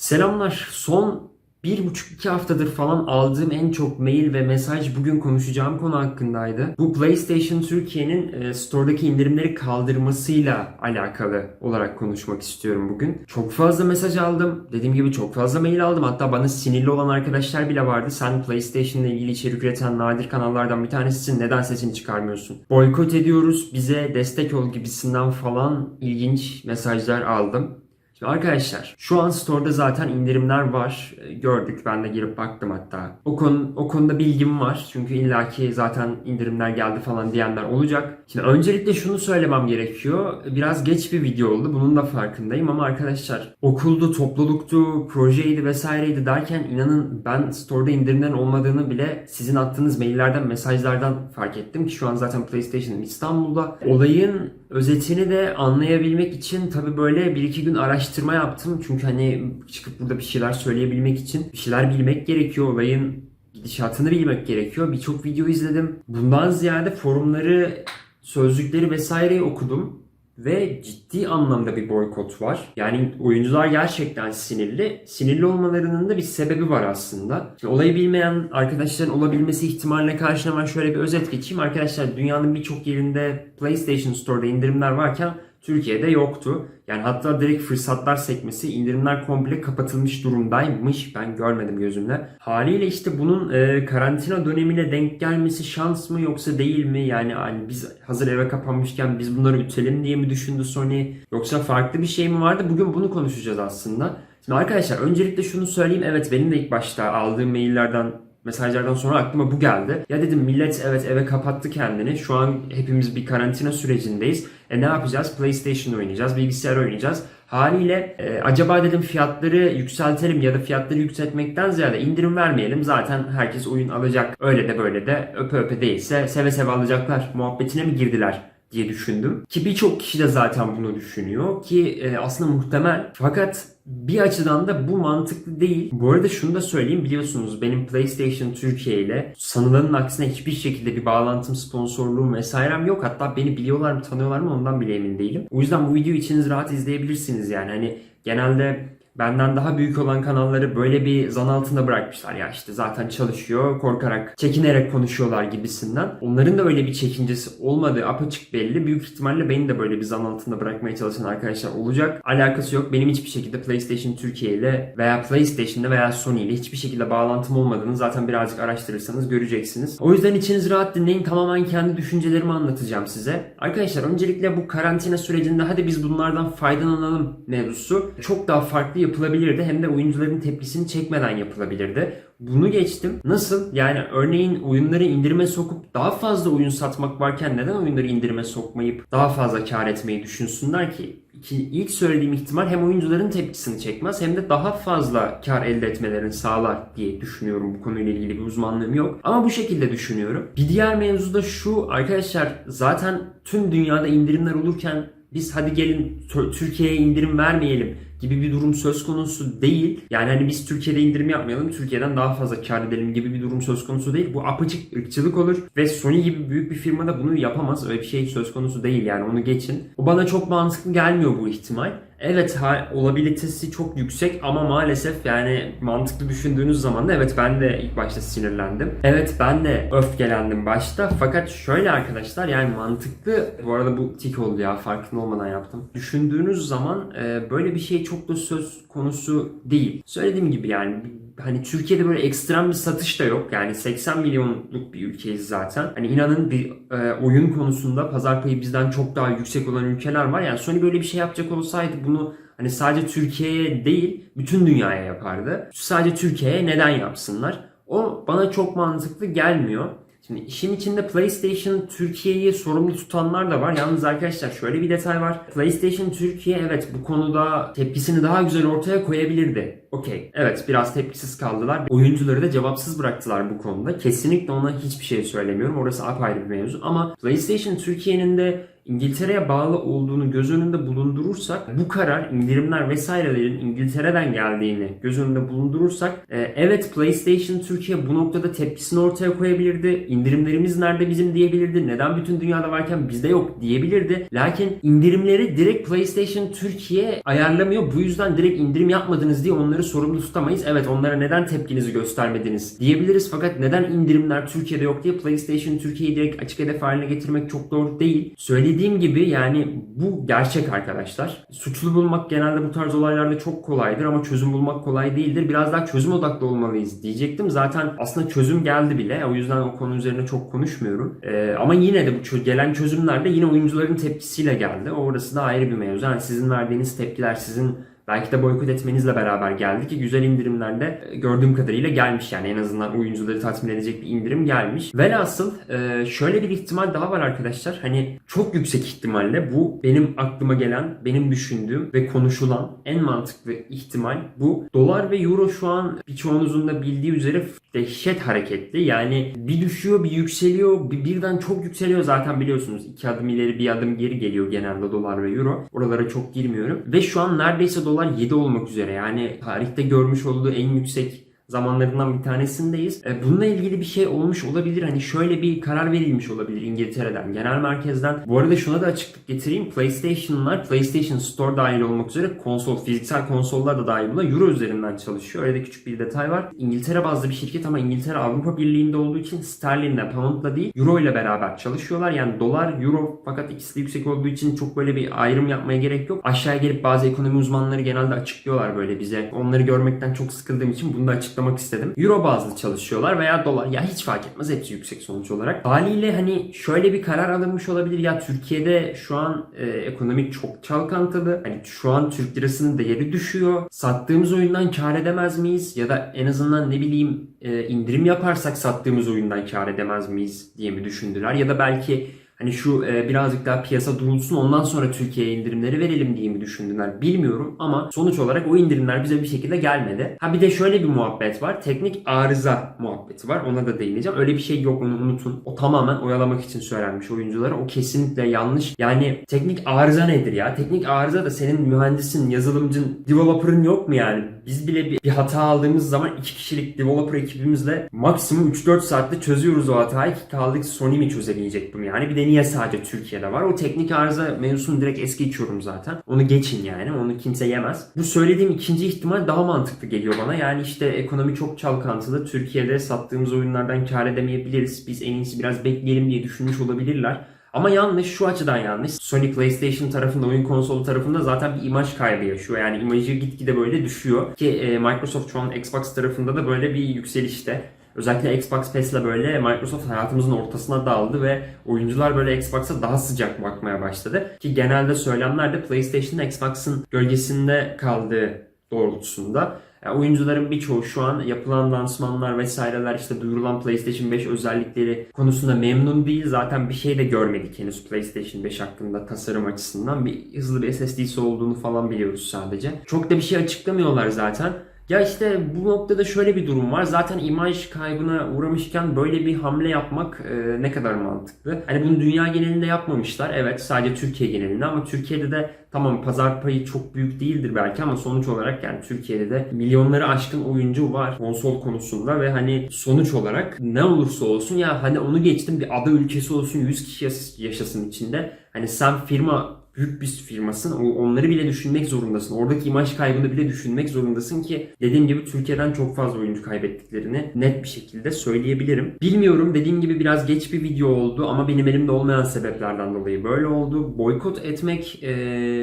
Selamlar. Son bir buçuk iki haftadır falan aldığım en çok mail ve mesaj bugün konuşacağım konu hakkındaydı. Bu PlayStation Türkiye'nin e, store'daki indirimleri kaldırmasıyla alakalı olarak konuşmak istiyorum bugün. Çok fazla mesaj aldım. Dediğim gibi çok fazla mail aldım. Hatta bana sinirli olan arkadaşlar bile vardı. Sen PlayStation ile ilgili içerik üreten nadir kanallardan bir tanesisin. Neden sesini çıkarmıyorsun? Boykot ediyoruz. Bize destek ol gibisinden falan ilginç mesajlar aldım. Arkadaşlar şu an store'da zaten indirimler var. E, Gördük ben de girip baktım hatta. O konu o konuda bilgim var. Çünkü illaki zaten indirimler geldi falan diyenler olacak. Şimdi öncelikle şunu söylemem gerekiyor. Biraz geç bir video oldu. Bunun da farkındayım ama arkadaşlar okuldu, topluluktu, projeydi vesaireydi derken inanın ben store'da indirimlerin olmadığını bile sizin attığınız maillerden, mesajlardan fark ettim ki şu an zaten PlayStation İstanbul'da. Olayın özetini de anlayabilmek için tabii böyle bir iki gün araştırma yaptım. Çünkü hani çıkıp burada bir şeyler söyleyebilmek için bir şeyler bilmek gerekiyor. Olayın gidişatını bilmek gerekiyor. Birçok video izledim. Bundan ziyade forumları, sözlükleri vesaireyi okudum. Ve ciddi anlamda bir boykot var. Yani oyuncular gerçekten sinirli. Sinirli olmalarının da bir sebebi var aslında. Şimdi olayı bilmeyen arkadaşların olabilmesi ihtimaline karşı hemen şöyle bir özet geçeyim. Arkadaşlar dünyanın birçok yerinde PlayStation Store'da indirimler varken Türkiye'de yoktu. Yani hatta direkt fırsatlar sekmesi indirimler komple kapatılmış durumdaymış. Ben görmedim gözümle. Haliyle işte bunun e, karantina dönemine denk gelmesi şans mı yoksa değil mi? Yani hani biz hazır eve kapanmışken biz bunları ütelim diye mi düşündü Sony? Yoksa farklı bir şey mi vardı? Bugün bunu konuşacağız aslında. Şimdi arkadaşlar öncelikle şunu söyleyeyim. Evet benim de ilk başta aldığım maillerden mesajlardan sonra aklıma bu geldi. Ya dedim millet evet eve kapattı kendini. Şu an hepimiz bir karantina sürecindeyiz. E ne yapacağız? PlayStation oynayacağız, bilgisayar oynayacağız. Haliyle e, acaba dedim fiyatları yükseltelim ya da fiyatları yükseltmekten ziyade indirim vermeyelim. Zaten herkes oyun alacak. Öyle de böyle de öpe öpe değilse seve seve alacaklar muhabbetine mi girdiler? Diye düşündüm. Ki birçok kişi de zaten bunu düşünüyor ki e, aslında muhtemel. Fakat bir açıdan da bu mantıklı değil. Bu arada şunu da söyleyeyim biliyorsunuz benim PlayStation Türkiye ile sanılanın aksine hiçbir şekilde bir bağlantım, sponsorluğum vesairem yok. Hatta beni biliyorlar mı, tanıyorlar mı ondan bile emin değilim. O yüzden bu videoyu içiniz rahat izleyebilirsiniz yani. Hani genelde benden daha büyük olan kanalları böyle bir zan altında bırakmışlar. Ya işte zaten çalışıyor, korkarak, çekinerek konuşuyorlar gibisinden. Onların da öyle bir çekincesi olmadığı apaçık belli. Büyük ihtimalle beni de böyle bir zan altında bırakmaya çalışan arkadaşlar olacak. Alakası yok. Benim hiçbir şekilde PlayStation Türkiye ile veya PlayStation'da veya Sony ile hiçbir şekilde bağlantım olmadığını zaten birazcık araştırırsanız göreceksiniz. O yüzden içiniz rahat dinleyin. Tamamen kendi düşüncelerimi anlatacağım size. Arkadaşlar öncelikle bu karantina sürecinde hadi biz bunlardan faydalanalım mevzusu çok daha farklı yapılabilirdi. Hem de oyuncuların tepkisini çekmeden yapılabilirdi. Bunu geçtim. Nasıl? Yani örneğin oyunları indirime sokup daha fazla oyun satmak varken neden oyunları indirime sokmayıp daha fazla kar etmeyi düşünsünler ki? İki, ilk söylediğim ihtimal hem oyuncuların tepkisini çekmez hem de daha fazla kar elde etmelerini sağlar diye düşünüyorum. Bu konuyla ilgili bir uzmanlığım yok. Ama bu şekilde düşünüyorum. Bir diğer mevzu da şu arkadaşlar zaten tüm dünyada indirimler olurken biz hadi gelin Türkiye'ye indirim vermeyelim gibi bir durum söz konusu değil. Yani hani biz Türkiye'de indirim yapmayalım, Türkiye'den daha fazla kar edelim gibi bir durum söz konusu değil. Bu apaçık ırkçılık olur ve Sony gibi büyük bir firma da bunu yapamaz. Öyle bir şey söz konusu değil yani onu geçin. O bana çok mantıklı gelmiyor bu ihtimal. Evet olabilitesi çok yüksek ama maalesef yani mantıklı düşündüğünüz zaman da evet ben de ilk başta sinirlendim. Evet ben de öfkelendim başta fakat şöyle arkadaşlar yani mantıklı bu arada bu tik oldu ya farkında olmadan yaptım. Düşündüğünüz zaman e, böyle bir şey çok da söz konusu değil. Söylediğim gibi yani hani Türkiye'de böyle ekstrem bir satış da yok. Yani 80 milyonluk bir ülkeyiz zaten. Hani inanın bir e, oyun konusunda pazar payı bizden çok daha yüksek olan ülkeler var. Yani Sony böyle bir şey yapacak olsaydı bunu hani sadece Türkiye'ye değil bütün dünyaya yapardı. Sadece Türkiye'ye neden yapsınlar? O bana çok mantıklı gelmiyor. Şimdi işin içinde PlayStation Türkiye'yi sorumlu tutanlar da var. Yalnız arkadaşlar şöyle bir detay var. PlayStation Türkiye evet bu konuda tepkisini daha güzel ortaya koyabilirdi. Okey. Evet biraz tepkisiz kaldılar. Oyuncuları da cevapsız bıraktılar bu konuda. Kesinlikle ona hiçbir şey söylemiyorum. Orası apayrı bir mevzu. Ama PlayStation Türkiye'nin de İngiltere'ye bağlı olduğunu göz önünde bulundurursak bu karar indirimler vesairelerin İngiltere'den geldiğini göz önünde bulundurursak e, evet PlayStation Türkiye bu noktada tepkisini ortaya koyabilirdi. İndirimlerimiz nerede bizim diyebilirdi. Neden bütün dünyada varken bizde yok diyebilirdi. Lakin indirimleri direkt PlayStation Türkiye ayarlamıyor. Bu yüzden direkt indirim yapmadınız diye onları sorumlu tutamayız. Evet onlara neden tepkinizi göstermediniz diyebiliriz. Fakat neden indirimler Türkiye'de yok diye PlayStation Türkiye'yi direkt açık hedef haline getirmek çok doğru değil. Söylediğim gibi yani bu gerçek arkadaşlar. Suçlu bulmak genelde bu tarz olaylarda çok kolaydır ama çözüm bulmak kolay değildir. Biraz daha çözüm odaklı olmalıyız diyecektim. Zaten aslında çözüm geldi bile. O yüzden o konu üzerine çok konuşmuyorum. Ee, ama yine de bu gelen çözümler de yine oyuncuların tepkisiyle geldi. Orası da ayrı bir mevzu. Yani sizin verdiğiniz tepkiler, sizin Belki de boykot etmenizle beraber geldi ki güzel indirimlerde e, gördüğüm kadarıyla gelmiş yani en azından oyuncuları tatmin edecek bir indirim gelmiş. Velhasıl e, şöyle bir ihtimal daha var arkadaşlar. Hani çok yüksek ihtimalle bu benim aklıma gelen, benim düşündüğüm ve konuşulan en mantıklı ihtimal bu. Dolar ve euro şu an birçoğunuzun da bildiği üzere dehşet hareketli. Yani bir düşüyor, bir yükseliyor, bir birden çok yükseliyor zaten biliyorsunuz. iki adım ileri bir adım geri geliyor genelde dolar ve euro. Oralara çok girmiyorum. Ve şu an neredeyse dolar 7 olmak üzere. Yani tarihte görmüş olduğu en yüksek zamanlarından bir tanesindeyiz. E, bununla ilgili bir şey olmuş olabilir. Hani şöyle bir karar verilmiş olabilir İngiltere'den, genel merkezden. Bu arada şuna da açıklık getireyim. PlayStation'lar, PlayStation Store dahil olmak üzere konsol, fiziksel konsollar da dahil buna Euro üzerinden çalışıyor. Öyle de küçük bir detay var. İngiltere bazlı bir şirket ama İngiltere Avrupa Birliği'nde olduğu için sterlinle, poundla değil, Euro ile beraber çalışıyorlar. Yani dolar, Euro fakat ikisi de yüksek olduğu için çok böyle bir ayrım yapmaya gerek yok. Aşağıya gelip bazı ekonomi uzmanları genelde açıklıyorlar böyle bize. Onları görmekten çok sıkıldığım için bunu da açıklamak istedim. Euro bazlı çalışıyorlar veya dolar. Ya hiç fark etmez hepsi yüksek sonuç olarak. Haliyle hani şöyle bir karar alınmış olabilir. Ya Türkiye'de şu an e, ekonomik çok çalkantılı. Hani şu an Türk lirasının değeri düşüyor. Sattığımız oyundan kar edemez miyiz? Ya da en azından ne bileyim e, indirim yaparsak sattığımız oyundan kar edemez miyiz diye mi düşündüler? Ya da belki Hani şu e, birazcık daha piyasa durulsun ondan sonra Türkiye'ye indirimleri verelim diye mi düşündüler bilmiyorum ama sonuç olarak o indirimler bize bir şekilde gelmedi. Ha bir de şöyle bir muhabbet var. Teknik arıza muhabbeti var. Ona da değineceğim. Öyle bir şey yok onu unutun. O tamamen oyalamak için söylenmiş oyunculara. O kesinlikle yanlış. Yani teknik arıza nedir ya? Teknik arıza da senin mühendisin, yazılımcın, developer'ın yok mu yani? Biz bile bir, bir hata aldığımız zaman iki kişilik developer ekibimizle maksimum 3-4 saatte çözüyoruz o hatayı ki kaldık Sony mi çözebilecek bunu yani? Bir de niye sadece Türkiye'de var? O teknik arıza mevzusunu direkt es geçiyorum zaten. Onu geçin yani. Onu kimse yemez. Bu söylediğim ikinci ihtimal daha mantıklı geliyor bana. Yani işte ekonomi çok çalkantılı. Türkiye'de sattığımız oyunlardan kar edemeyebiliriz. Biz en iyisi biraz bekleyelim diye düşünmüş olabilirler. Ama yanlış şu açıdan yanlış. Sony PlayStation tarafında, oyun konsolu tarafında zaten bir imaj kaybı yaşıyor. Yani imajı gitgide böyle düşüyor. Ki e, Microsoft şu an Xbox tarafında da böyle bir yükselişte. Özellikle Xbox Pass'le böyle Microsoft hayatımızın ortasına daldı ve oyuncular böyle Xbox'a daha sıcak bakmaya başladı. Ki genelde söylemler de PlayStation'ın Xbox'ın gölgesinde kaldığı doğrultusunda. Yani oyuncuların birçoğu şu an yapılan lansmanlar vesaireler işte duyurulan PlayStation 5 özellikleri konusunda memnun değil. Zaten bir şey de görmedik henüz PlayStation 5 hakkında tasarım açısından. Bir hızlı bir SSD'si olduğunu falan biliyoruz sadece. Çok da bir şey açıklamıyorlar zaten. Ya işte bu noktada şöyle bir durum var. Zaten imaj kaybına uğramışken böyle bir hamle yapmak e, ne kadar mantıklı? Hani bunu dünya genelinde yapmamışlar. Evet sadece Türkiye genelinde ama Türkiye'de de tamam pazar payı çok büyük değildir belki ama sonuç olarak yani Türkiye'de de milyonları aşkın oyuncu var konsol konusunda ve hani sonuç olarak ne olursa olsun ya hani onu geçtim bir ada ülkesi olsun 100 kişi yaş- yaşasın içinde. Hani sen firma büyük bir firmasın. Onları bile düşünmek zorundasın. Oradaki imaj kaybını bile düşünmek zorundasın ki dediğim gibi Türkiye'den çok fazla oyuncu kaybettiklerini net bir şekilde söyleyebilirim. Bilmiyorum dediğim gibi biraz geç bir video oldu ama benim elimde olmayan sebeplerden dolayı böyle oldu. Boykot etmek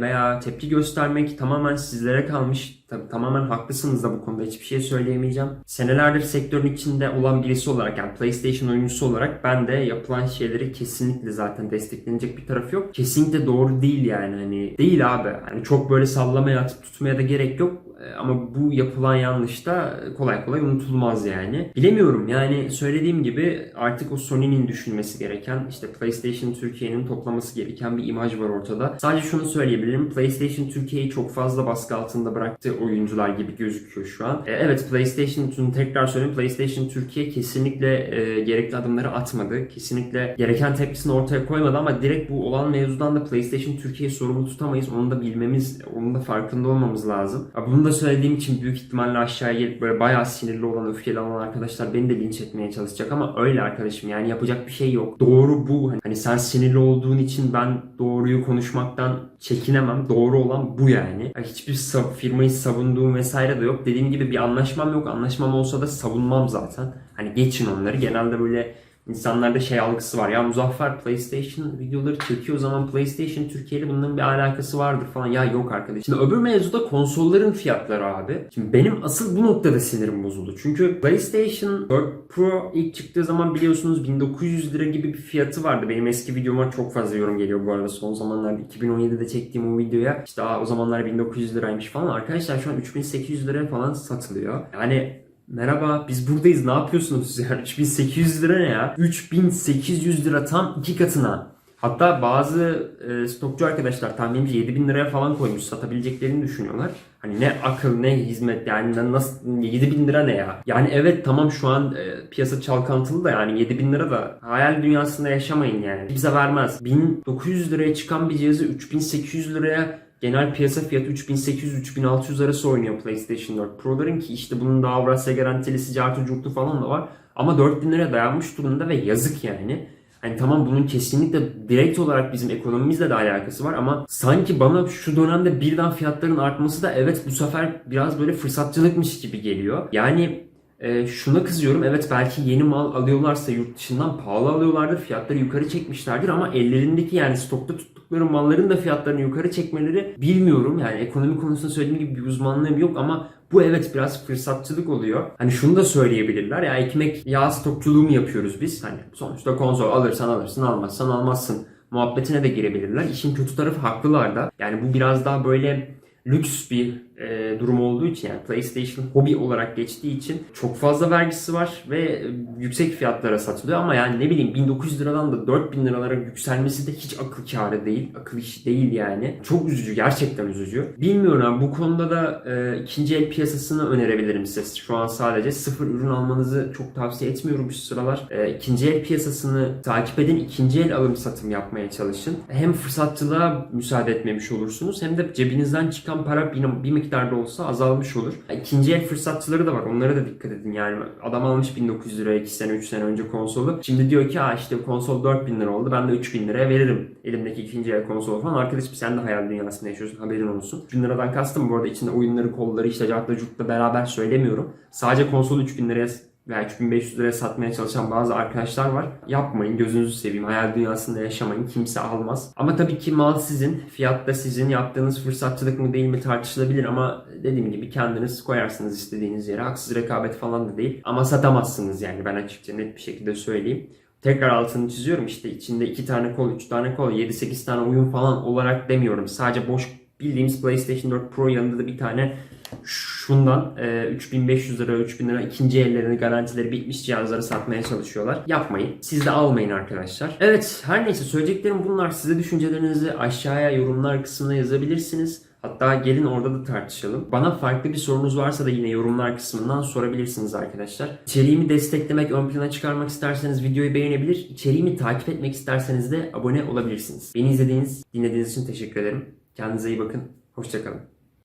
veya tepki göstermek tamamen sizlere kalmış. Tabii tamamen haklısınız da bu konuda hiçbir şey söyleyemeyeceğim. Senelerdir sektörün içinde olan birisi olarak yani PlayStation oyuncusu olarak ben de yapılan şeyleri kesinlikle zaten desteklenecek bir taraf yok. Kesinlikle doğru değil yani hani değil abi. Hani çok böyle sallamaya atıp tutmaya da gerek yok. E, Ama bu yapılan yanlış da kolay kolay unutulmaz yani. Bilemiyorum yani söylediğim gibi artık o Sony'nin düşünmesi gereken işte PlayStation Türkiye'nin toplaması gereken bir imaj var ortada. Sadece şunu söyleyebilirim. PlayStation Türkiye'yi çok fazla baskı altında bıraktığı oyuncular gibi gözüküyor şu an. E, Evet PlayStation tekrar söyleyeyim. PlayStation Türkiye kesinlikle e, gerekli adımları atmadı. Kesinlikle gereken tepkisini ortaya koymadı ama direkt bu olan mevzudan da PlayStation Türkiye'yi sorumlu tutamayız. Onu da bilmemiz, onun da farkında olmamız lazım. Bunu da söylediğim için büyük ihtimalle aşağıya gelip böyle bayağı sinirli olan, öfkeli olan arkadaşlar beni de linç etmeye çalışacak ama öyle arkadaşım yani yapacak bir şey yok. Doğru bu. Hani sen sinirli olduğun için ben doğruyu konuşmaktan çekinemem. Doğru olan bu yani. Ya Hiçbir sa- firmayı savunduğum vesaire de yok. Dediğim gibi bir anlaşmam yok. Anlaşmam olsa da savunmam zaten. Hani geçin onları. Genelde böyle insanlarda şey algısı var. Ya Muzaffer PlayStation videoları çekiyor o zaman PlayStation Türkiye'yle bunların bir alakası vardır falan. Ya yok arkadaş. Şimdi öbür mevzuda konsolların fiyatları abi. Şimdi benim asıl bu noktada sinirim bozuldu. Çünkü PlayStation 4 Pro ilk çıktığı zaman biliyorsunuz 1900 lira gibi bir fiyatı vardı. Benim eski videoma çok fazla yorum geliyor bu arada son zamanlarda. 2017'de çektiğim o videoya işte Aa, o zamanlar 1900 liraymış falan. Arkadaşlar şu an 3800 liraya falan satılıyor. Yani Merhaba biz buradayız ne yapıyorsunuz yani 3800 lira ne ya 3800 lira tam iki katına Hatta bazı e, stokçu arkadaşlar tahminimce 7000 liraya falan koymuş satabileceklerini düşünüyorlar. Hani ne akıl ne hizmet yani nasıl 7000 lira ne ya? Yani evet tamam şu an e, piyasa çalkantılı da yani 7000 lira da hayal dünyasında yaşamayın yani. Bize vermez. 1900 liraya çıkan bir cihazı 3800 liraya Genel piyasa fiyatı 3800-3600 arası oynuyor PlayStation 4 Pro'ların ki işte bunun da Avrasya garantilisi, cartı curtu falan da var. Ama 4000 liraya dayanmış durumda ve yazık yani. Hani tamam bunun kesinlikle direkt olarak bizim ekonomimizle de alakası var ama sanki bana şu dönemde birden fiyatların artması da evet bu sefer biraz böyle fırsatçılıkmış gibi geliyor. Yani e, şuna kızıyorum. Evet belki yeni mal alıyorlarsa yurt dışından pahalı alıyorlardır. Fiyatları yukarı çekmişlerdir ama ellerindeki yani stokta tuttukları malların da fiyatlarını yukarı çekmeleri bilmiyorum. Yani ekonomi konusunda söylediğim gibi bir uzmanlığım yok ama bu evet biraz fırsatçılık oluyor. Hani şunu da söyleyebilirler. Ya ekmek yağ stokçuluğu mu yapıyoruz biz? Hani sonuçta konsol alırsan alırsın almazsan almazsın muhabbetine de girebilirler. İşin kötü tarafı haklılar da. Yani bu biraz daha böyle lüks bir e, durum olduğu için yani PlayStation hobi olarak geçtiği için çok fazla vergisi var ve e, yüksek fiyatlara satılıyor ama yani ne bileyim 1900 liradan da 4000 liralara yükselmesi de hiç akıl kârı değil. Akıl işi değil yani. Çok üzücü. Gerçekten üzücü. Bilmiyorum abi, bu konuda da e, ikinci el piyasasını önerebilirim size. Şu an sadece sıfır ürün almanızı çok tavsiye etmiyorum şu sıralar. E, ikinci el piyasasını takip edin. ikinci el alım satım yapmaya çalışın. Hem fırsatçılığa müsaade etmemiş olursunuz hem de cebinizden çıkan para bir, bir miktarda olsa azalmış olur. İkinci el fırsatçıları da var. Onlara da dikkat edin. Yani adam almış 1900 liraya 2 sene 3 sene önce konsolu. Şimdi diyor ki ha işte konsol 4000 lira oldu. Ben de 3000 liraya veririm. Elimdeki ikinci el konsolu falan. Arkadaşım sen de hayal dünyasında yaşıyorsun. Haberin olsun. 3000 liradan kastım bu arada içinde oyunları, kolları, işte cartla curtla beraber söylemiyorum. Sadece konsol 3000 liraya veya 3500 liraya satmaya çalışan bazı arkadaşlar var. Yapmayın gözünüzü seveyim. Hayal dünyasında yaşamayın. Kimse almaz. Ama tabii ki mal sizin. Fiyat da sizin. Yaptığınız fırsatçılık mı değil mi tartışılabilir ama dediğim gibi kendiniz koyarsınız istediğiniz yere. Haksız rekabet falan da değil. Ama satamazsınız yani ben açıkça net bir şekilde söyleyeyim. Tekrar altını çiziyorum işte içinde 2 tane kol, 3 tane kol, 7-8 tane oyun falan olarak demiyorum. Sadece boş bildiğimiz PlayStation 4 Pro yanında da bir tane şundan e, 3500 lira 3000 lira ikinci ellerini garantileri bitmiş cihazları satmaya çalışıyorlar. Yapmayın. Siz de almayın arkadaşlar. Evet her neyse söyleyeceklerim bunlar. Size düşüncelerinizi aşağıya yorumlar kısmına yazabilirsiniz. Hatta gelin orada da tartışalım. Bana farklı bir sorunuz varsa da yine yorumlar kısmından sorabilirsiniz arkadaşlar. İçeriğimi desteklemek, ön plana çıkarmak isterseniz videoyu beğenebilir. İçeriğimi takip etmek isterseniz de abone olabilirsiniz. Beni izlediğiniz, dinlediğiniz için teşekkür ederim. Kendinize iyi bakın. Hoşçakalın.